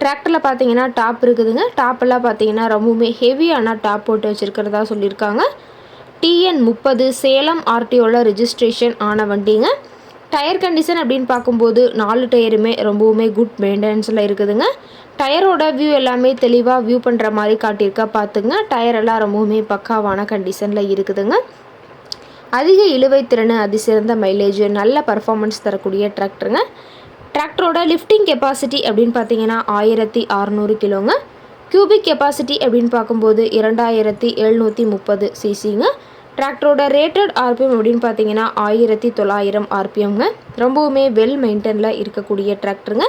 டிராக்டரில் பார்த்தீங்கன்னா டாப் இருக்குதுங்க. டாப்பெல்லாம் பார்த்தீங்கன்னா ரொம்பவுமே ஹெவியான டாப் போட்டு வச்சுருக்கிறதா சொல்லியிருக்காங்க. டிஎன் முப்பது சேலம் ஆர்டிஓவில் ரிஜிஸ்ட்ரேஷன் ஆன வண்டிங்க. டயர் கண்டிஷன் அப்படின்னு பார்க்கும்போது நாலு டயருமே ரொம்பவுமே குட் மெயின்டெனன்ஸில் இருக்குதுங்க. டயரோட வியூ எல்லாமே தெளிவாக வியூ பண்ணுற மாதிரி காட்டியிருக்கா பார்த்துங்க டயர் எல்லாம் ரொம்பவுமே பக்காவான கண்டிஷனில் இருக்குதுங்க. அதிக இழுவை திறன் அதிசிறந்த மைலேஜ் நல்ல பர்ஃபார்மன்ஸ் தரக்கூடிய டிராக்டருங்க டிராக்டரோட லிஃப்டிங் கெப்பாசிட்டி அப்படின்னு பார்த்தீங்கன்னா ஆயிரத்தி அறநூறு கிலோங்க. கியூபிக் கெப்பாசிட்டி அப்படின்னு பார்க்கும்போது இரண்டாயிரத்தி எழுநூற்றி முப்பது சிசிங்க டிராக்டரோட ரேட்டட் ஆர்பிஎம் அப்படின்னு பார்த்தீங்கன்னா ஆயிரத்தி தொள்ளாயிரம் ஆர்பிஎம்ங்க ரொம்பவுமே வெல் மெயின்டெனில் இருக்கக்கூடிய டிராக்டருங்க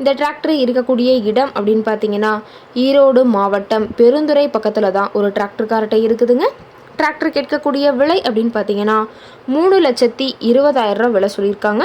இந்த டிராக்டர் இருக்கக்கூடிய இடம் அப்படின்னு பார்த்தீங்கன்னா ஈரோடு மாவட்டம் பெருந்துறை பக்கத்தில் தான் ஒரு டிராக்டர்கார்ட்டை இருக்குதுங்க. டிராக்டர் கேட்கக்கூடிய விலை அப்படின்னு பார்த்தீங்கன்னா மூணு லட்சத்தி இருபதாயிரம் விலை சொல்லியிருக்காங்க.